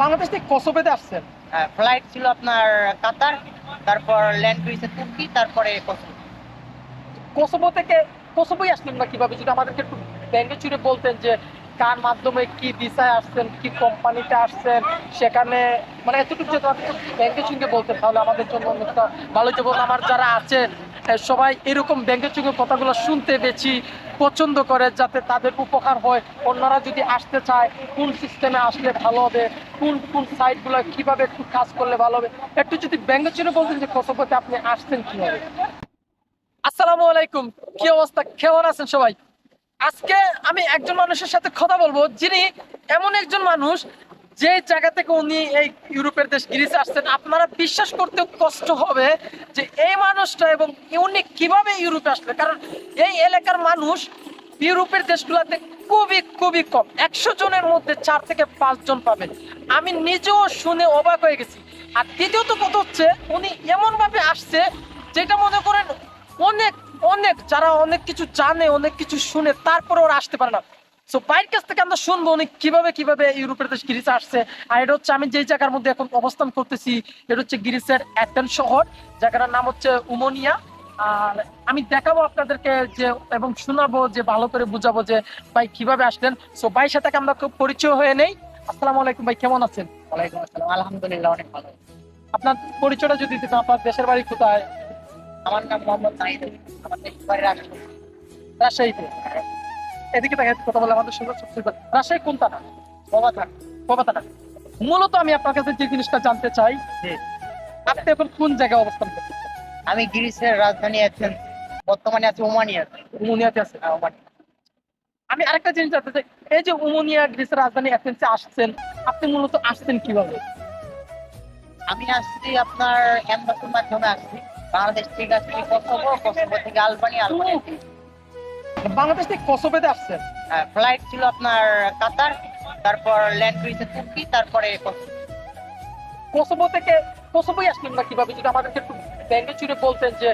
বাংলাদেশ থেকে কসোভেতে আসছেন? ফ্লাইট ছিল আপনার কাতার তারপর ল্যান্ড করেছে তুর্কি তারপরে কসোভো কসোভো থেকে কসোভোই আসলেন না কীভাবে? যদি আমাদেরকে একটু ব্যাঙ্গে চুরে বলতেন যে কার মাধ্যমে কি ভিসায় আসছেন কি কোম্পানিতে আসছেন সেখানে মানে এতটুকু যদি আপনি ব্যাঙ্কে চুঙ্গে বলতেন তাহলে আমাদের জন্য অনেকটা ভালো এবং আমার যারা আছেন সবাই এরকম ব্যাঙ্কে চুঙ্গে কথাগুলো শুনতে বেশি পছন্দ করে যাতে তাদের উপকার হয়। অন্যরা যদি আসতে চায়, কোন সিস্টেমে আসলে ভালো হবে, কোন কোন সাইটগুলো কীভাবে একটু কাজ করলে ভালো হবে। একটু যদি ব্যাঙ্গের জন্য বলতেন যে কসবতে আপনি আসছেন কীভাবে। আসসালামু আলাইকুম। কি অবস্থা? কেমন আছেন সবাই? আজকে আমি একজন মানুষের সাথে কথা বলব যিনি এমন একজন মানুষ যে জায়গা থেকে উনি এই ইউরোপের দেশ গ্রিসে আসছেন, আপনারা বিশ্বাস করতেও কষ্ট হবে যে এই মানুষটা এবং উনি কীভাবে ইউরোপে আসবে। কারণ এই এলাকার মানুষ ইউরোপের দেশগুলোতে খুবই খুবই কম। একশো জনের মধ্যে চার থেকে পাঁচজন পাবেন। আমি নিজেও শুনে অবাক হয়ে গেছি। আর দ্বিতীয়ত কথা হচ্ছে, উনি এমনভাবে আসছে যেটা মনে করেন অনেক অনেক যারা অনেক কিছু জানে, অনেক কিছু শুনে তারপরে ওরা আসতে পারে না। সো বাইরের কাছ থেকে আমরা শুনব উনি কীভাবে কীভাবে ইউরোপের দেশ গ্রিসে আসছে। আর এটা হচ্ছে আমি যেই জায়গার মধ্যে এখন অবস্থান করতেছি এটা হচ্ছে গ্রিসের অ্যাথেন শহর জায়গাটার নাম হচ্ছে উমোনিয়া। আর আমি দেখাবো আপনাদেরকে যে এবং শোনাবো যে ভালো করে বুঝাবো যে ভাই কীভাবে আসলেন। সো ভাইয়ের সাথে আমরা খুব পরিচয় হয়ে নেই। আসসালামু আলাইকুম ভাই কেমন আছেন? ওয়ালাইকুম আসসালাম। আলহামদুলিল্লাহ অনেক ভালো। আপনার পরিচয়টা যদি দিতেন আপনার দেশের বাড়ি কোথায়? আমার নাম মোহাম্মদ নাহিদ আমার দেশ বাড়ি রাজশাহী। রাজশাহীতে? এদিকে তাকে কথা বলে আমাদের ভালো। রাজশাহী কোনটা? না বাবা থাক কথাটা মূলত আমি আপনার কাছে যে জিনিসটা জানতে চাই আপনি এখন কোন জায়গায় অবস্থান করছেন? আমি গ্রিসের রাজধানী আছেন বর্তমানে আছে ওমানিয়া উমুনিয়াতে আছে আমি আরেকটা জিনিস জানতে চাই এই যে উমুনিয়া গ্রিসের রাজধানী অ্যাথেন্সে আসছেন আপনি মূলত আসছেন কীভাবে? আমি আসছি আপনার অ্যাম্বাসির মাধ্যমে আসছি। বাংলাদেশ থেকে আসছি কসোভো কসোভো থেকে আলবানি আলবানি বাংলাদেশ থেকে কসোভোতে আসছেন ফ্লাইট ছিল আপনার কাতার তারপর ল্যান্ড করেছে তুর্কি তারপরে কসোভো থেকে কসোভোই আসলেন না কীভাবে? যদি আমাদেরকে একটু ব্যাঙ্গে চুরে বলতেন যে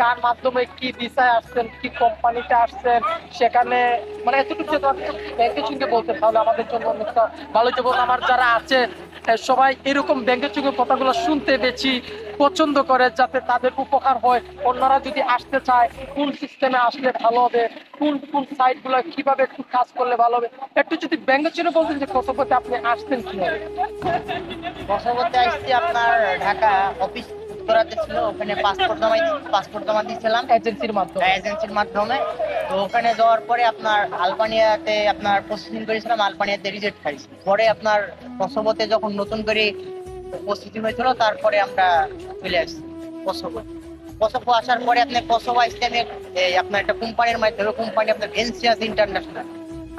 কার মাধ্যমে কি ভিসায় আসছেন কি কোম্পানিতে আসছেন সেখানে মানে এতটুকু ব্যাঙ্কে চুঙ্গে বলতেন তাহলে আমাদের জন্য অনেকটা ভালো হতো। আমার যারা আছে সবাই এরকম ব্যাঙ্কে চুঙ্গে কথাগুলো শুনতে বেশি পছন্দ করে যাতে তাদের উপকার হয়। অন্যরা যদি আসতে চায় কোন সিস্টেমে আসলে ভালো হবে কোন কোন সাইটগুলো কীভাবে একটু কাজ করলে ভালো হবে। একটু যদি ব্যাঙ্গে চুরে বলতেন যে কসোভোতে আপনি আসতেন কীভাবে? কসোভোতে আসছি আপনার ঢাকা অফিস উত্তরাতে ছিল ওখানে পাসপোর্ট জমা পাসপোর্ট জমা দিয়েছিলাম এজেন্সির মাধ্যমে। এজেন্সির মাধ্যমে। তো ওখানে যাওয়ার পরে আপনার আলবানিয়াতে আপনার প্রসেসিং করেছিলাম আলবানিয়াতে রিজেক্ট খাইছি পরে আপনার কসোভোতে যখন নতুন করে উপস্থিতি হয়েছিল তারপরে আমরা চলে আসছি কসোভো কসোভো আসার পরে আপনি কসোভো এই আপনার একটা কোম্পানির মাধ্যমে কোম্পানি আপনার ভেন্সিয়াস ইন্টারন্যাশনাল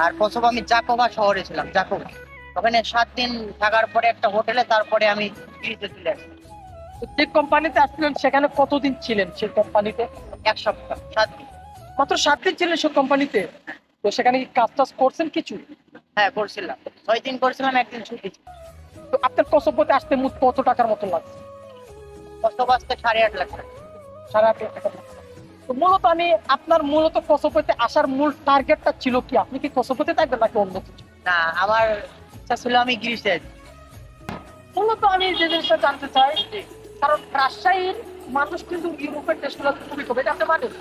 আর কসোভো আমি জাকোভা শহরে ছিলাম জাকোভা ওখানে সাত দিন থাকার পরে একটা হোটেলে তারপরে আমি গ্রিসে চলে আসছি। যে কোম্পানিতে আসছিলেন সেখানে কতদিন ছিলেন সেই কোম্পানিতে এক সপ্তাহ সাত দিন। মাত্র সাত দিন ছিলেন সেই কোম্পানিতে তো সেখানে কি কাজ টাজ করছেন কিছু? হ্যাঁ করছিলাম। ছয় দিন করছিলাম একদিন ছুটি আপনার কসব্বতে আসতে মোট কত টাকার মতো লাগছে? কত বাজতে সাড়ে আট লাখ টাকা। সাড়ে আট লাখ টাকা তো মূলত আমি আপনার মূলত কসব্বতে আসার মূল টার্গেটটা ছিল কি? আপনি কি কসব্বতে থাকবেন নাকি অন্য কিছু? না আমার ইচ্ছা ছিল আমি গ্রিসে। মূলত আমি যে জিনিসটা জানতে চাই কারণ রাজশাহীর মানুষ কিন্তু ইউরোপের দেশগুলো খুবই কম। এটা আপনি মানেন?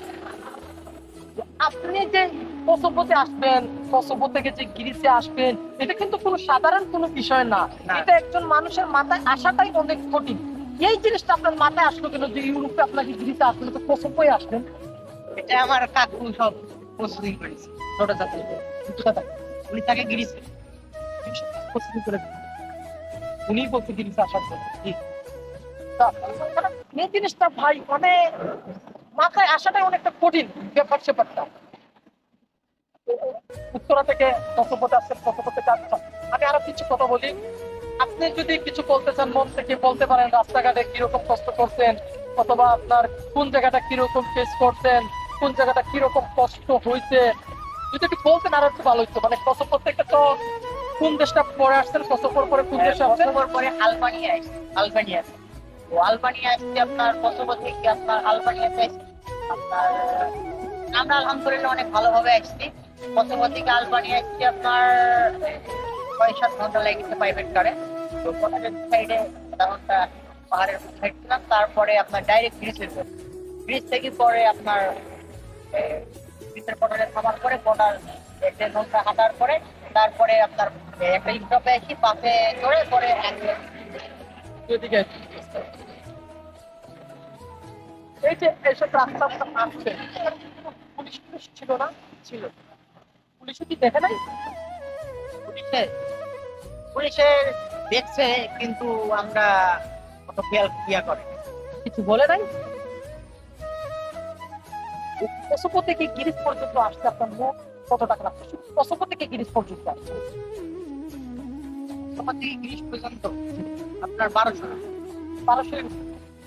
আপনি যে কসব্বতে আসবেন কসব্বো থেকে যে গ্রিসে আসবেন এটা কিন্তু কোনো সাধারণ কোনো বিষয় না। এটা একজন মানুষের মাথায় আসাটাই অনেক কঠিন। এই জিনিসটা আপনার মাথায় আসলো কেন যে ইউরোপে আপনাকে গ্রিসে আসলে তো কসব্বই আসবেন? এটা আমার কাকু সব প্রস্তুতি করেছে। ছোট চাকরি উনি থাকে গ্রিসে প্রস্তুতি করে। উনিই বলছে গ্রিসে আসার জন্য। এই জিনিসটা ভাই মানে মাথায় আসাটাই অনেকটা কঠিন ব্যাপার স্যাপারটা উত্তরা থেকে কসপথে আসছেন কসপথে যাচ্ছেন আমি আরও কিছু কথা বলি। আপনি যদি কিছু বলতে চান, মন থেকে বলতে পারেন রাস্তাঘাটে কীরকম কষ্ট করছেন, অথবা আপনার কোন জায়গাটা কীরকম ফেস করছেন, কোন জায়গাটা কীরকম কষ্ট হয়েছে যদি একটু বলতেন আরও একটু ভালো হতো মানে কসপথ থেকে তো কোন দেশটা পরে আসছেন, কসপর পরে কোন দেশে আসছেন? পরে আলবানিয়া আলবানিয়া আলবানিয়া আসছি আপনার কসোভো থেকে আপনার আপনার আমরা আলহামদুলিল্লাহ অনেক ভালোভাবে আসছি। কসোভো থেকে আলবানিয়া আসছি আপনার ছয় সাত ঘণ্টা লেগেছে প্রাইভেট কারে তো পটালের সাইডে পাহাড়ের সাইড ছিলাম তারপরে আপনার ডাইরেক্ট ব্রিজের ব্রিজ থেকে পরে আপনার ব্রিজের পটালে থামার পরে এক দেড় ঘণ্টা হাঁটার পরে তারপরে আপনার একটা স্টপে এসে পাশে চড়ে পরে এই যে এইসব রাস্তা আসছে পুলিশ টুলিশ ছিল না? ছিল। পুলিশও কি দেখে নাই? পুলিশে পুলিশে দেখছে কিন্তু আমরা অত খেয়াল ক্রিয়া করে কিছু বলে নাই? কসবো থেকে গিরিশ পর্যন্ত আসতে আপনার মোট কত টাকা লাগছে? কসবো থেকে গিরিশ পর্যন্ত আসছে। তোমার থেকে গ্রিস পর্যন্ত? আপনার বারোশো বারোশো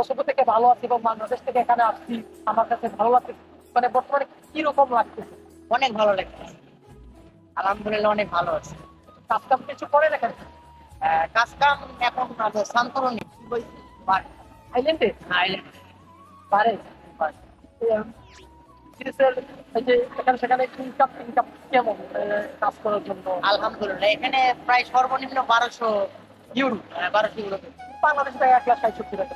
কসবো থেকে ভালো আছি এবং বাংলাদেশ থেকে এখানে আসছি আমার কাছে ভালো লাগছে মানে বর্তমানে কি রকম লাগতেছে? অনেক ভালো লাগতেছে। আলহামদুলিল্লাহ অনেক ভালো আছে। কাজ কাম কিছু করে দেখেন? কাজ কাম এখন আছে শান্তরণী আইল্যান্ডে আইল্যান্ড পারে সেখানে ইনকাম ইনকাম কেমন কাজ করার জন্য? আলহামদুলিল্লাহ এখানে প্রায় সর্বনিম্ন বারোশো ইউরো বারোশো ইউরো বাংলাদেশ এক লাখ ষাটষট্টি টাকা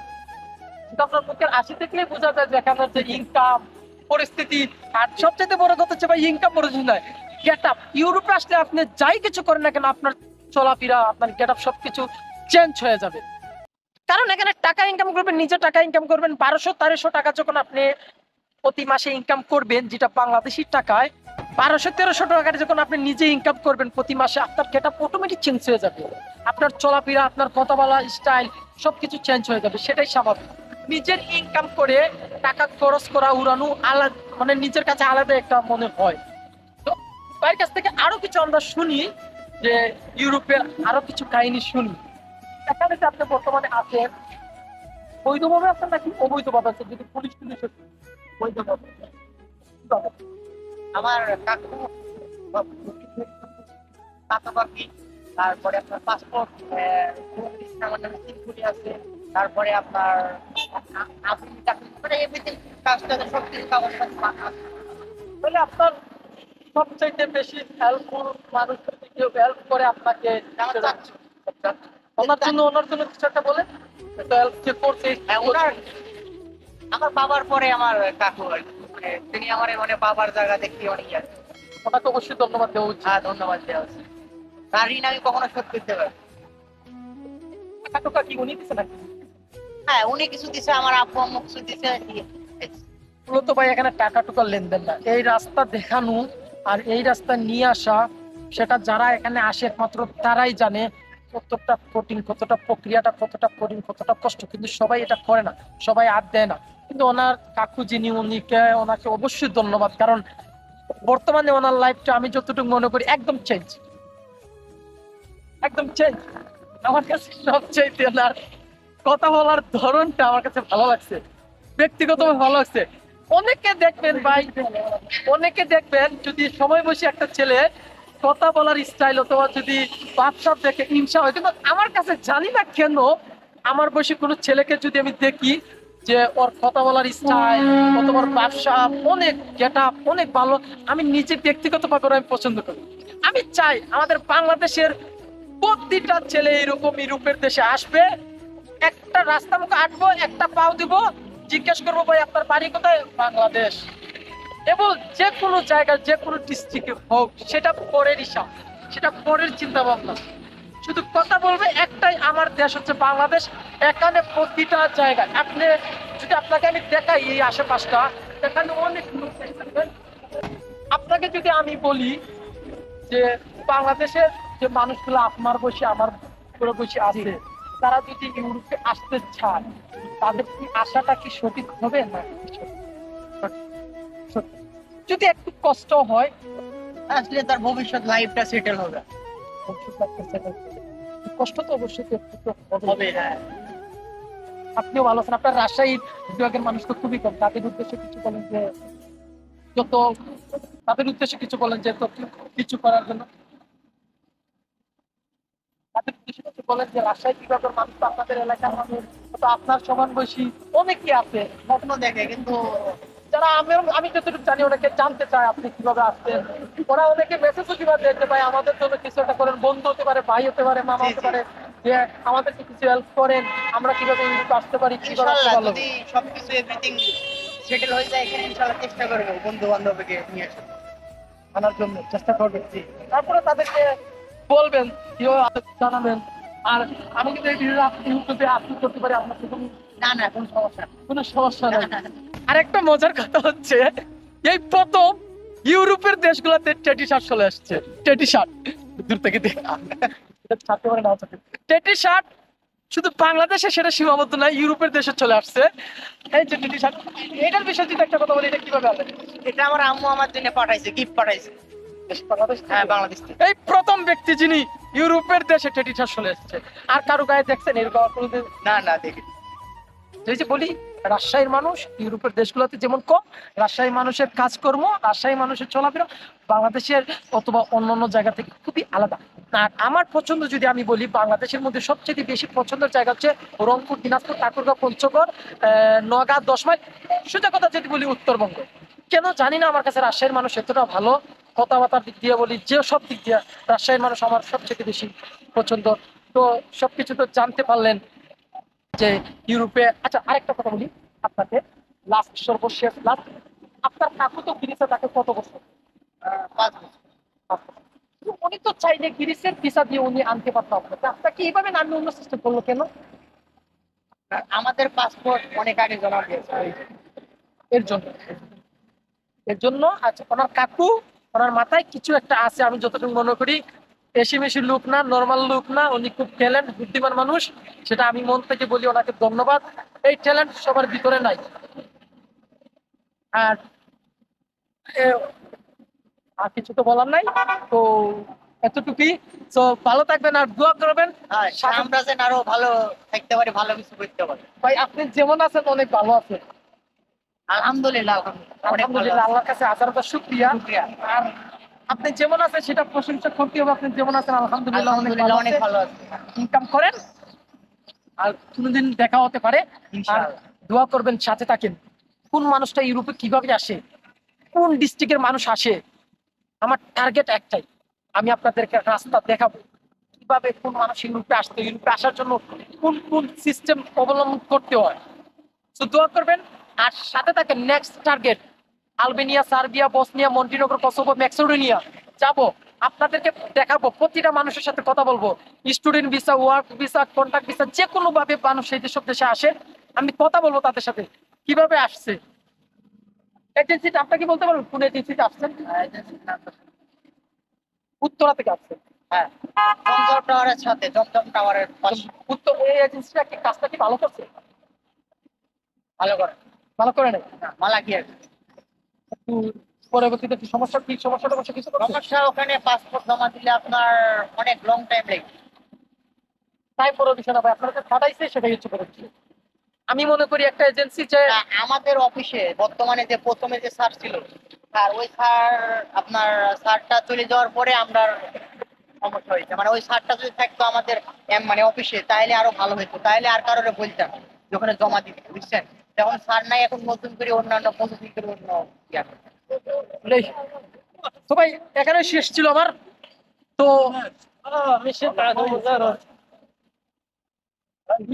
আপনার মুখের বোঝা যায় ইনকাম পরিস্থিতি, আর সবচেয়ে বড় কথা হচ্ছে ভাই ইনকাম গেট আপ ইউরোপে আসলে আপনি যাই কিছু করেন না কেন, আপনার চলাফেরা, আপনার গেট আপ সবকিছু চেঞ্জ হয়ে যাবে। কারণ এখানে টাকা ইনকাম করবেন, নিজে টাকা ইনকাম করবেন, বারোশো, তেরোশো টাকা যখন আপনি প্রতি মাসে ইনকাম করবেন, যেটা বাংলাদেশি টাকায়, বারোশো, তেরোশো টাকার যখন আপনি নিজে ইনকাম করবেন, প্রতি মাসে আপনার গেট আপ অটোমেটিক চেঞ্জ হয়ে যাবে। আপনার চলাফেরা, আপনার কথা বলা স্টাইল সবকিছু চেঞ্জ হয়ে যাবে, সেটাই স্বাভাবিক। নিজের ইনকাম করে টাকা খরচ করা, উড়ানো আলাদা মানে নিজের কাছে আলাদা একটা মনে হয়। তো ভাইয়ের কাছ থেকে আরও কিছু আমরা শুনি যে ইউরোপের আরও কিছু কাহিনী শুনি। এখানে যে আপনি বর্তমানে আছেন, বৈধভাবে আছেন নাকি অবৈধভাবে আছেন? যদি পুলিশ কীভাবে? আমার কাকু কাকা বাকি তারপরে আপনার পাসপোর্ট আছে। তারপরে আপনার আপনি মানে এভরিথিং কাজটাতে সব কিছু কাগজপত্র তাহলে আপনার সবচাইতে বেশি হেল্পফুল মানুষ যদি কেউ হেল্প করে আপনাকে আমার ওনার জন্য ওনার জন্য কিছু একটা বলে হেল্প যে করছে হ্যাঁ, আমার বাবার পরে আমার কাকু আর কি। মানে তিনি আমার মানে বাবার জায়গা দেখি অনেক আছে। ওনাকে অবশ্যই ধন্যবাদ দেওয়া উচিত। হ্যাঁ ধন্যবাদ দেওয়া আছে তার ঋণ আমি কখনো শোধ করতে পারি টোকা কি উনি দিচ্ছে নাকি? হ্যাঁ উনি কিছু দিছে, আমার আব্বু আম্মু কিছু দিছে মূলত ভাই, এখানে টাকা টুকা লেনদেন না। এই রাস্তা দেখানো আর এই রাস্তা নিয়ে আসা, সেটা যারা এখানে আসে একমাত্র তারাই জানে কতটা কঠিন, কতটা প্রক্রিয়াটা, কতটা কঠিন, কতটা কষ্ট। কিন্তু সবাই এটা করে না, সবাই আর দেয় না। কিন্তু ওনার কাকু যিনি, উনিকে, ওনাকে অবশ্যই ধন্যবাদ। কারণ বর্তমানে ওনার লাইফটা আমি যতটুকু মনে করি, একদম চেঞ্জ একদম চেঞ্জ আমার কাছে সবচেয়ে ওনার কথা বলার ধরনটা আমার কাছে ভালো লাগছে। ব্যক্তিগতভাবে ভালো লাগছে। অনেকে দেখবেন ভাই, অনেকে দেখবেন যদি সময় বসে একটা ছেলে কথা বলার স্টাইল অথবা যদি বাপসাপ দেখে হিংসা হয়, কিন্তু আমার কাছে জানি না কেন আমার বয়সী কোনো ছেলেকে যদি আমি দেখি যে ওর কথা বলার স্টাইল অথবা ব্যবসা অনেক গেট অনেক ভালো, আমি নিজে ব্যক্তিগতভাবে আমি পছন্দ করি। আমি চাই আমাদের বাংলাদেশের প্রতিটা ছেলে এরকম ইউরোপের দেশে আসবে একটা রাস্তা মুখে আটবো, একটা পাও দিব, জিজ্ঞেস করব, ভাই, আপনার বাড়ি কোথায়? বাংলাদেশ। এবং যে কোনো জায়গায় যে কোনো ডিস্ট্রিক্টে হোক, সেটা পরের হিসাব, সেটা পরের চিন্তা ভাবনা শুধু কথা বলবে, একটাই, আমার দেশ হচ্ছে বাংলাদেশ। এখানে প্রতিটা জায়গায়, আপনি, যদি আপনাকে আমি দেখাই এই আশেপাশটা, এখানে অনেক আপনাকে যদি আমি বলি যে, বাংলাদেশের যে মানুষগুলো, আপনার বসে আমার বসে আছে। তারা যদি ইউরোপে আসতে চায় তাদের কি আশাটা কি সঠিক হবে? না যদি একটু কষ্ট হয় আসলে তার ভবিষ্যৎ লাইফটা সেটেল হবে। কষ্ট তো অবশ্যই একটু হবে। হ্যাঁ। আপনিও ভালো আছেন। আপনার রাজশাহীর বিভাগের মানুষ তো খুবই কম। তাদের উদ্দেশ্যে কিছু বলেন যে যত তাদের উদ্দেশ্যে কিছু বলেন যে কিছু করার জন্য। তাদের উদ্দেশ্যে কিছু বলেন যে রাজশাহী বিভাগের মানুষ তো আপনাদের এলাকার মানুষ তো আপনার সমান বয়সী অনেকেই আছে। স্বপ্ন দেখে কিন্তু যারা আমি আমি যতটুকু জানি ওনাকে জানতে চায় আপনি কীভাবে আসছেন। ওরা অনেকে মেসেজও কীভাবে আমাদের জন্য কিছু একটা করেন বন্ধু হতে পারে ভাই হতে পারে মামা হতে পারে যে আমাদেরকে কিছু হেল্প করেন আমরা কীভাবে আসতে পারি কীভাবে। যদি সবকিছু এভরিথিং সেটেল হয়ে যায় এখানে চেষ্টা করব বন্ধু বান্ধবকে নিয়ে আনার জন্য চেষ্টা করবেন তারপরে তাদেরকে বলবেন কেউ জানাবেন? আর আমি কিন্তু এই ভিডিও ইউটিউবে আপলোড করতে পারি আপনার না না কোনো সমস্যা কোনো সমস্যা নেই। আর একটা মজার কথা হচ্ছে এই প্রথম ইউরোপের দেশগুলোতে টেটি শার্ট চলে আসছে। T shirt. দূর থেকে টেটি শার্ট শুধু বাংলাদেশে সেটা সীমাবদ্ধ না ইউরোপের দেশে চলে আসছে। এই যে টেটি শার্ট এটার বিষয়ে যদি একটা কথা বলি এটা কীভাবে আনলেন এটা আমার আম্মু আমার জন্য পাঠাইছে গিফট পাঠাইছে? হ্যাঁ বাংলাদেশ এই প্রথম ব্যক্তি যিনি ইউরোপের দেশে টেটি শার্ট এসেছে। আর কারও গায়ে দেখছেন এরকম না না দেখি। এই যে বলি রাজশাহীর মানুষ ইউরোপের দেশগুলোতে যেমন কম রাজশাহী মানুষের কাজকর্ম রাজশাহী মানুষের চলাফেরা বাংলাদেশের অথবা অন্যান্য জায়গা থেকে খুবই আলাদা। আর আমার পছন্দ যদি আমি বলি বাংলাদেশের মধ্যে সবচেয়ে বেশি পছন্দের জায়গা হচ্ছে রংপুর দিনাজপুর ঠাকুরগাঁও পঞ্চগড় আহ, নওগাঁ দশ মাইল। সোজা কথা যদি বলি উত্তরবঙ্গ। কেন জানি না আমার কাছে রাজশাহীর মানুষ এতটা ভালো কথাবার্তার দিক দিয়ে বলি যে সব দিক দিয়ে রাজশাহীর মানুষ আমার সবচেয়ে বেশি পছন্দ। তো সবকিছু তো জানতে পারলেন যে ইউরোপে আচ্ছা আরেকটা কথা বলি আপনাকে। লাস্ট সর্বশেষ লাস্ট আপনার কাকু তো গ্রিসে তাকে কত বছর? পাঁচ উনি তো চাইলে গ্রিসের ভিসা দিয়ে উনি আনতে পারতো আপনাকে। আপনাকে এইভাবে নামে অন্য সিস্টেম করল কেন? আমাদের পাসপোর্ট অনেক আগে জমা দিয়েছে। এর জন্য। এর জন্য আচ্ছা ওনার কাকু ওনার মাথায় কিছু একটা আছে আমি যতটুকু মনে করি। এসি মেশি লুক না নর্মাল লুক না উনি খুব ট্যালেন্ট বুদ্ধিমান মানুষ। সেটা আমি মন থেকে বলি ওনাকে ধন্যবাদ। এই ট্যালেন্ট সবার ভিতরে নাই। আর আর কিছু তো বলার নাই। তো এতটুকুই। তো ভালো থাকবেন আর দোয়া করবেন। আর আমরা যেন আরও ভালো থাকতে পারি ভালো কিছু করতে পারি। ভাই আপনি যেমন আছেন অনেক ভালো আছেন। আলহামদুলিল্লাহ আলহামদুলিল্লাহ, আল্লাহর কাছে হাজার হাজার শুক্রিয়া। আর আপনি যেমন আছেন সেটা প্রশংসা করতে হবে আপনি যেমন আছেন আলহামদুলিল্লাহ অনেক ভালো ভালো আছে। ইনকাম করেন আর কোনোদিন দেখা হতে পারে। আর দোয়া করবেন সাথে থাকেন। কোন মানুষটা ইউরোপে কীভাবে আসে কোন ডিস্ট্রিক্টের মানুষ আসে আমার টার্গেট একটাই। আমি আপনাদেরকে রাস্তা দেখাবো কীভাবে কোন মানুষ ইউরোপে আসতে ইউরোপে আসার জন্য কোন কোন সিস্টেম অবলম্বন করতে হয়। তো দোয়া করবেন আর সাথে থাকেন next target Albania Serbia Bosnia Montenegro Kosovo Macedonia. যাব আপনাদেরকে দেখাবো প্রতিটা মানুষের সাথে কথা বলব। Student visa work visa contract visa যে কোনো ভাবে মানুষ এই যেসব দেশে আসে আমি কথা বলব তাদের সাথে। কীভাবে আসছে? এজেন্সিটা আপনাকে বলতে পারবেন কোন এজেন্সিতে আসছেন উত্তরা থেকে আসছেন হ্যাঁ। জমজম টাওয়ারের সাথে জমজম টাওয়ারের পাশে। উত্তর এই এজেন্সিটা কি কাজটা কি ভালো করছে? ভালো করে। ভালো করে নেই। মালা কি আর? পরবর্তীতে কি সমস্যা কি সমস্যাটা করছে কিছু সমস্যা ওখানে পাসপোর্ট জমা দিলে আপনার অনেক লং টাইম লাগে। তাই বড় বিষয় না ভাই আপনারা পাঠাইছে সেটাই হচ্ছে বিষয়। আমি মনে করি একটা এজেন্সি যে আমাদের অফিসে বর্তমানে যে প্রথমে যে স্যার ছিল স্যার ওই স্যার আপনার স্যারটা চলে যাওয়ার পরে আমরা সমস্যা হয়েছে। মানে ওই স্যারটা যদি থাকতো আমাদের মানে অফিসে তাহলে আরও ভালো হতো তাহলে আর কারোর বলতাম ওখানে জমা দিতে বুঝছেন? যখন স্যার নাই, এখন নতুন করে অন্যান্য পদ্ধতি করে অন্য তো ভাই এখানে শেষ ছিল আমার। তো,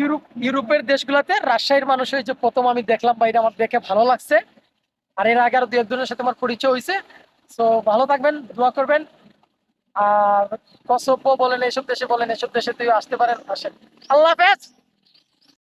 ইউরোপ, ইউরোপের দেশগুলোতে রাজশাহীর মানুষ হয়েছে প্রথম আমি দেখলাম বাইরে আমার দেখে ভালো লাগছে। আর এর আগে আরও দু একজনের সাথে আমার পরিচয় হয়েছে। তো, ভালো থাকবেন, দোয়া করবেন। আর কসব্য বলেন, এসব দেশে বলেন, এসব দেশে তুই আসতে পারেন, আসেন। আল্লাহ হাফেজ!